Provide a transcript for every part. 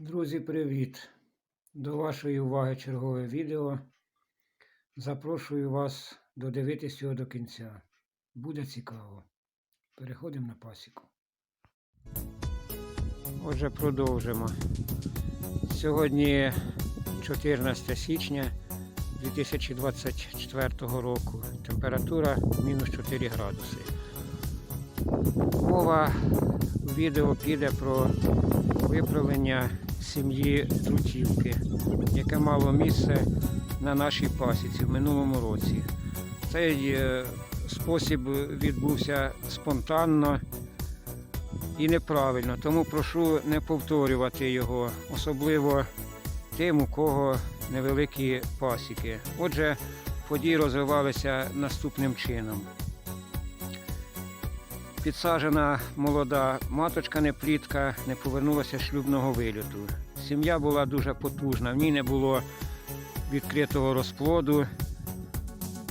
Друзі, привіт! До вашої уваги чергове відео. Запрошую вас додивитись його до кінця. Буде цікаво. Переходимо на пасіку. Отже, продовжимо. Сьогодні 14 січня 2024 року. Температура мінус 4 градуси. Мова відео піде про виправлення сім'ї Трутівки, яке мало місце на нашій пасіці в минулому році. Цей е, спосіб відбувся спонтанно і неправильно, тому прошу не повторювати його, особливо тим, у кого невеликі пасіки. Отже, події розвивалися наступним чином. Підсаджена молода маточка неплітка не повернулася з шлюбного вильоту. Сім'я була дуже потужна, в ній не було відкритого розплоду.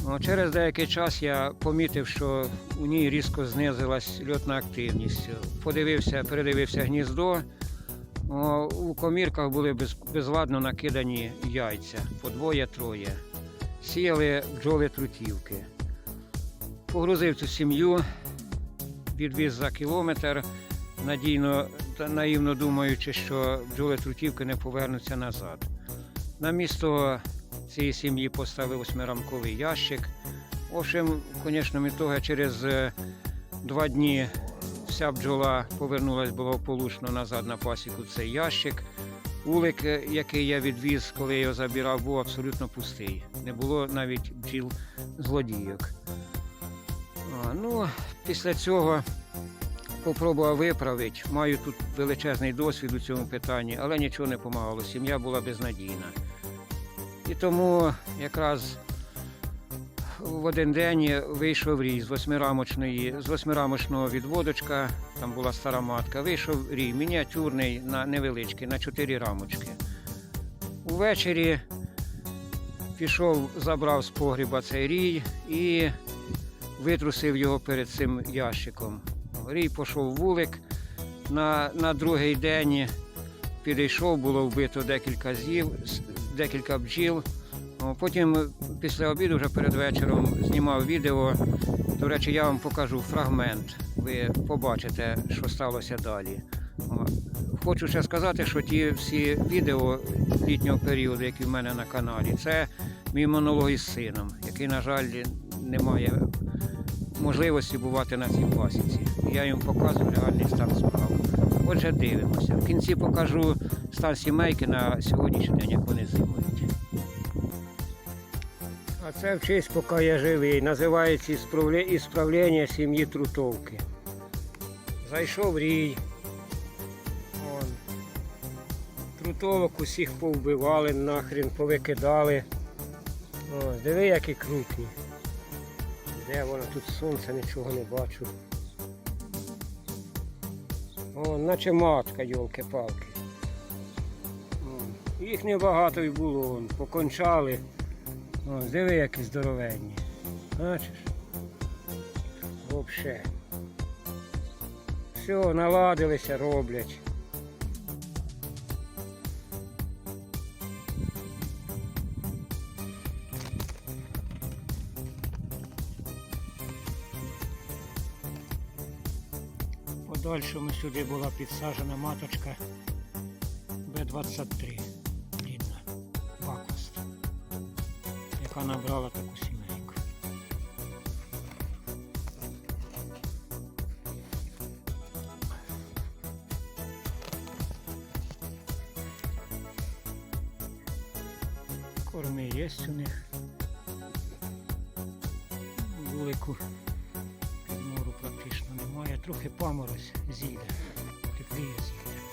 Ну, Через деякий час я помітив, що у ній різко знизилась льотна активність. Подивився, передивився гніздо. У комірках були безладно накидані яйця по двоє-троє. Сіяли бджоли трутівки. Погрузив цю сім'ю, відвіз за кілометр, надійно та наївно думаючи, що бджоли трутівки не повернуться назад. На місто цієї сім'ї поставив восьмирамковий ящик. В общем, звісно, того через е, два дні вся бджола повернулася благополучно назад на пасіку цей ящик. Улик, е, який я відвіз, коли я його забирав, був абсолютно пустий. Не було навіть бджіл злодійок. Ну, після цього попробував виправити. Маю тут величезний досвід у цьому питанні, але нічого не допомагало. Сім'я була безнадійна. І тому якраз в один день вийшов рій з восьмирамочної, з восьмирамочного відводочка, там була стара матка, вийшов рій, мініатюрний, на невеличкий, на чотири рамочки. Увечері пішов, забрав з погріба цей рій і витрусив його перед цим ящиком. Рій пішов вулик. На, на другий день підійшов, було вбито декілька зів, с- декілька бджіл. Потім після обіду, вже перед вечором, знімав відео. До речі, я вам покажу фрагмент. Ви побачите, що сталося далі. Хочу ще сказати, що ті всі відео літнього періоду, які в мене на каналі, це мій монолог із сином, який, на жаль, не має можливості бувати на цій пасіці. Я їм показую реальний стан справ. Отже, дивимося. В кінці покажу стан сімейки на сьогоднішній день, як вони зимують. А це вчись, поки я живий. Називається «Ісправлє- ісправлення сім'ї Трутовки. Зайшов рій. Вон. Трутовок усіх повбивали, нахрен повикидали. О, диви, які крупні. Де воно? Тут сонце нічого не бачу. О, наче матка, йолки-палки. Їх небагато й було, вон, покончали. О, диви, які здоровенні. Бачиш? Вообще. Все, наладилися, роблять. Подальшому сюди була підсаджена маточка Б-23 рідна, бакост, яка набрала таку сімейку. Корми є у них. Велику практично немає. Трохи паморозь зійде. Тепліє зійде.